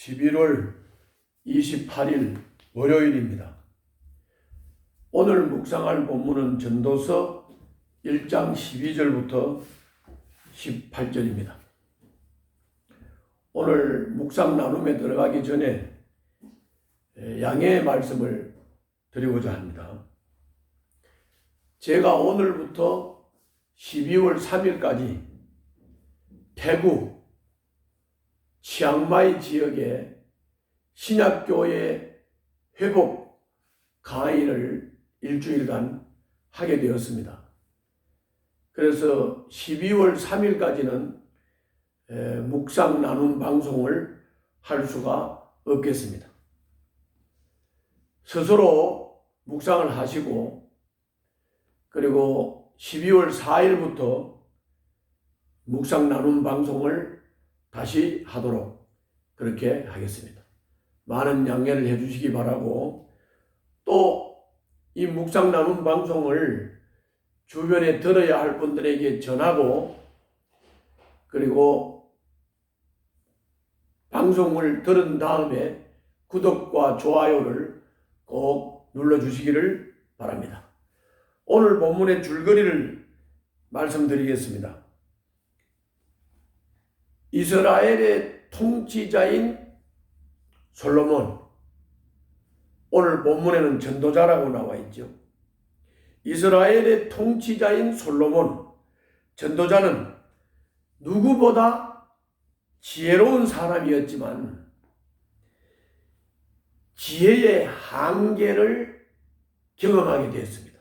11월 28일 월요일입니다. 오늘 묵상할 본문은 전도서 1장 12절부터 18절입니다. 오늘 묵상 나눔에 들어가기 전에 양해의 말씀을 드리고자 합니다. 제가 오늘부터 12월 3일까지 대구 치앙마이 지역의 신약교회 회복 강의를 일주일간 하게 되었습니다. 그래서 12월 3일까지는 묵상 나눔 방송을 할 수가 없겠습니다. 스스로 묵상을 하시고 그리고 12월 4일부터 묵상 나눔 방송을 다시 하도록 그렇게 하겠습니다. 많은 양해를 해주시기 바라고 또 이 묵상 나눔 방송을 주변에 들어야 할 분들에게 전하고 그리고 방송을 들은 다음에 구독과 좋아요를 꼭 눌러주시기를 바랍니다. 오늘 본문의 줄거리를 말씀드리겠습니다. 이스라엘의 통치자인 솔로몬. 오늘 본문에는 전도자라고 나와 있죠. 이스라엘의 통치자인 솔로몬. 전도자는 누구보다 지혜로운 사람이었지만 지혜의 한계를 경험하게 되었습니다.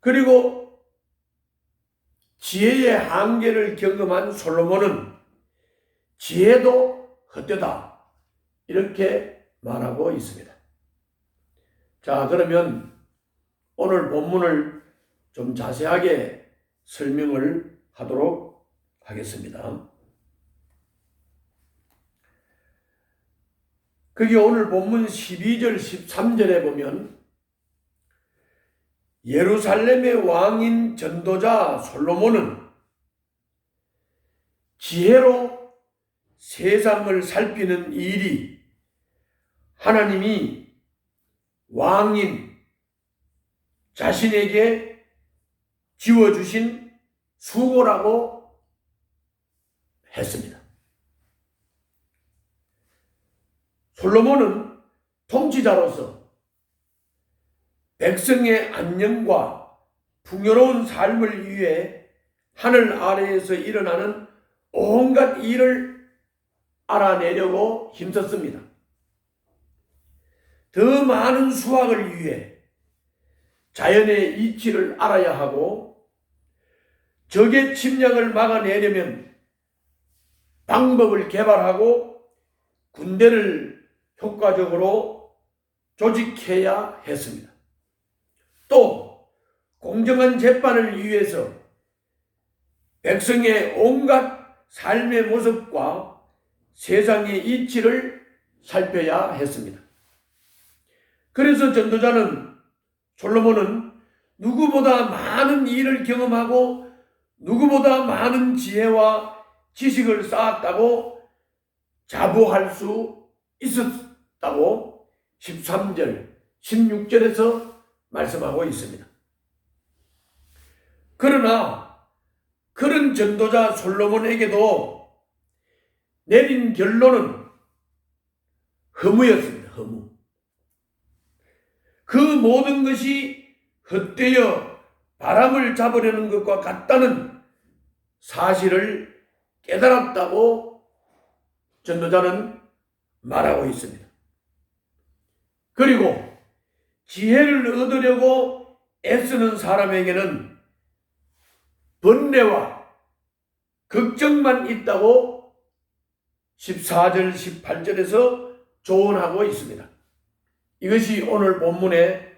그리고 지혜의 한계를 경험한 솔로몬은 지혜도 헛되다. 이렇게 말하고 있습니다. 자, 그러면 오늘 본문을 좀 자세하게 설명을 하도록 하겠습니다. 그게 오늘 본문 12절, 13절에 보면 예루살렘의 왕인 전도자 솔로몬은 지혜로 세상을 살피는 일이 하나님이 왕인 자신에게 지워주신 수고라고 했습니다. 솔로몬은 통치자로서 백성의 안녕과 풍요로운 삶을 위해 하늘 아래에서 일어나는 온갖 일을 알아내려고 힘썼습니다. 더 많은 수확을 위해 자연의 이치를 알아야 하고 적의 침략을 막아내려면 방법을 개발하고 군대를 효과적으로 조직해야 했습니다. 또 공정한 재판을 위해서 백성의 온갖 삶의 모습과 세상의 이치를 살펴야 했습니다. 그래서 전도자는 솔로몬은 누구보다 많은 일을 경험하고 누구보다 많은 지혜와 지식을 쌓았다고 자부할 수 있었다고 13절, 16절에서 말씀하고 있습니다. 그러나 그런 전도자 솔로몬에게도 내린 결론은 허무였습니다. 허무. 그 모든 것이 헛되어 바람을 잡으려는 것과 같다는 사실을 깨달았다고 전도자는 말하고 있습니다. 그리고 지혜를 얻으려고 애쓰는 사람에게는 번뇌와 걱정만 있다고 14절, 18절에서 조언하고 있습니다. 이것이 오늘 본문의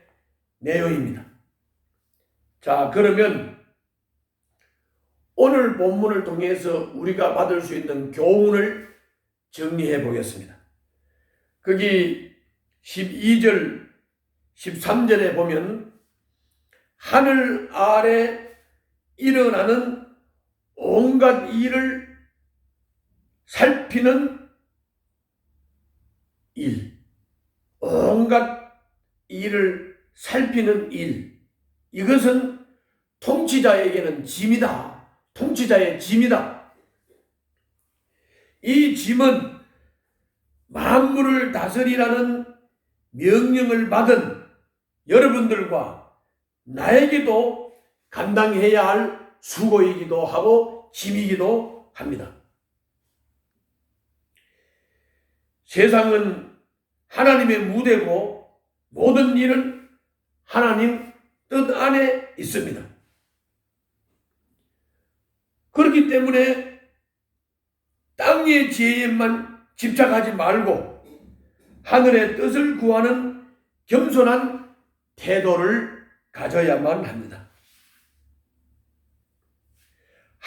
내용입니다. 자, 그러면 오늘 본문을 통해서 우리가 받을 수 있는 교훈을 정리해 보겠습니다. 거기 12절, 13절에 보면 하늘 아래 일어나는 온갖 일을 살피는 일, 온갖 일을 살피는 일, 이것은 통치자에게는 짐이다. 통치자의 짐이다. 이 짐은 만물을 다스리라는 명령을 받은 여러분들과 나에게도 감당해야 할 수고이기도 하고 짐이기도 합니다. 세상은 하나님의 무대고 모든 일은 하나님 뜻 안에 있습니다. 그렇기 때문에 땅의 지혜에만 집착하지 말고 하늘의 뜻을 구하는 겸손한 태도를 가져야만 합니다.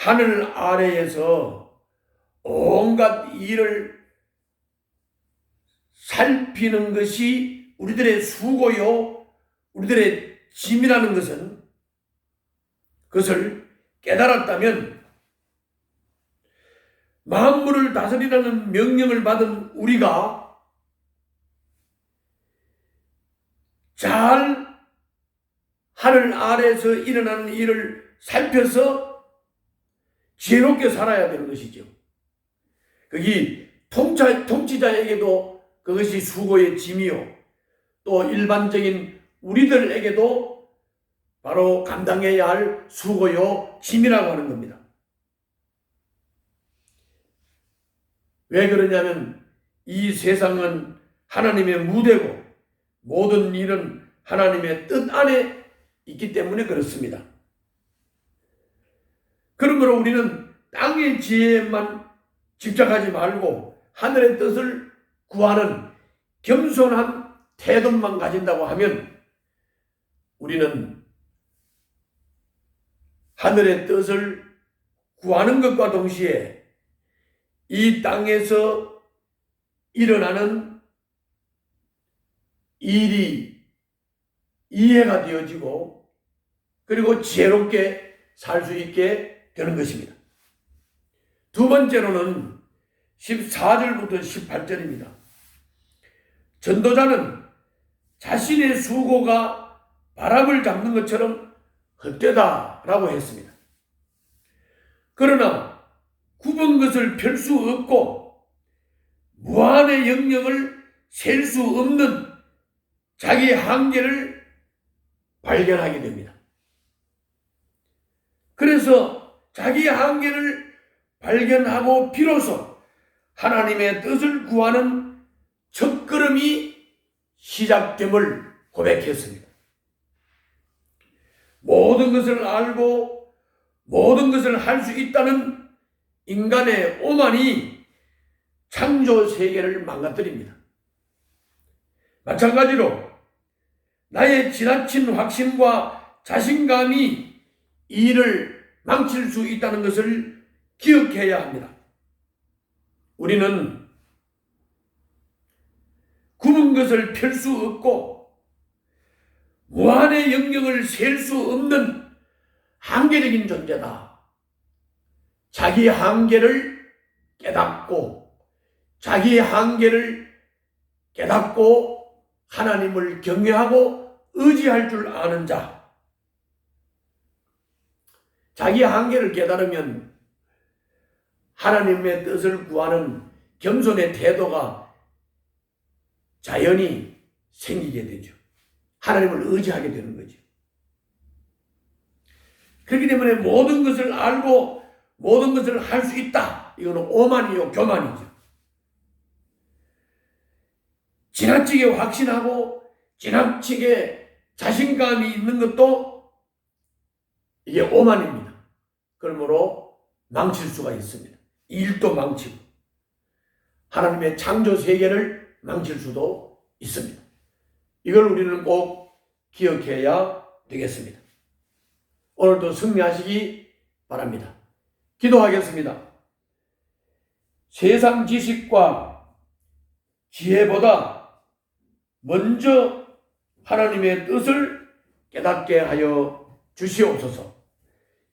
하늘 아래에서 온갖 일을 살피는 것이 우리들의 수고요, 우리들의 짐이라는 것은 그것을 깨달았다면 만물을 다스리라는 명령을 받은 우리가 잘 하늘 아래에서 일어나는 일을 살펴서 지혜롭게 살아야 되는 것이죠. 거기 통치, 통치자에게도 그것이 수고의 짐이요. 또 일반적인 우리들에게도 바로 감당해야 할 수고요, 짐이라고 하는 겁니다. 왜 그러냐면 이 세상은 하나님의 무대고 모든 일은 하나님의 뜻 안에 있기 때문에 그렇습니다. 그러므로 우리는 땅의 지혜에만 집착하지 말고 하늘의 뜻을 구하는 겸손한 태도만 가진다고 하면 우리는 하늘의 뜻을 구하는 것과 동시에 이 땅에서 일어나는 일이 이해가 되어지고 그리고 지혜롭게 살 수 있게 되는 것입니다. 두 번째로는 14절부터 18절입니다. 전도자는 자신의 수고가 바람을 잡는 것처럼 헛되다라고 했습니다. 그러나 굽은 것을 펼 수 없고 무한의 영역을 셀 수 없는 자기 한계를 발견하게 됩니다. 그래서 자기 한계를 발견하고 비로소 하나님의 뜻을 구하는 첫걸음이 시작됨을 고백했습니다. 모든 것을 알고 모든 것을 할 수 있다는 인간의 오만이 창조 세계를 망가뜨립니다. 마찬가지로 나의 지나친 확신과 자신감이 일을 망칠 수 있다는 것을 기억해야 합니다. 우리는 굽은 것을 펼 수 없고 무한의 영역을 셀 수 없는 한계적인 존재다. 자기 한계를 깨닫고 자기 한계를 깨닫고 하나님을 경외하고 의지할 줄 아는 자. 자기 한계를 깨달으면 하나님의 뜻을 구하는 겸손의 태도가 자연히 생기게 되죠. 하나님을 의지하게 되는 거죠. 그렇기 때문에 모든 것을 알고 모든 것을 할 수 있다. 이거는 오만이요, 교만이죠. 지나치게 확신하고 지나치게 자신감이 있는 것도 이게 오만입니다. 그러므로 망칠 수가 있습니다. 일도 망치고 하나님의 창조 세계를 망칠 수도 있습니다. 이걸 우리는 꼭 기억해야 되겠습니다. 오늘도 승리하시기 바랍니다. 기도하겠습니다. 세상 지식과 지혜보다 먼저 하나님의 뜻을 깨닫게 하여 주시옵소서.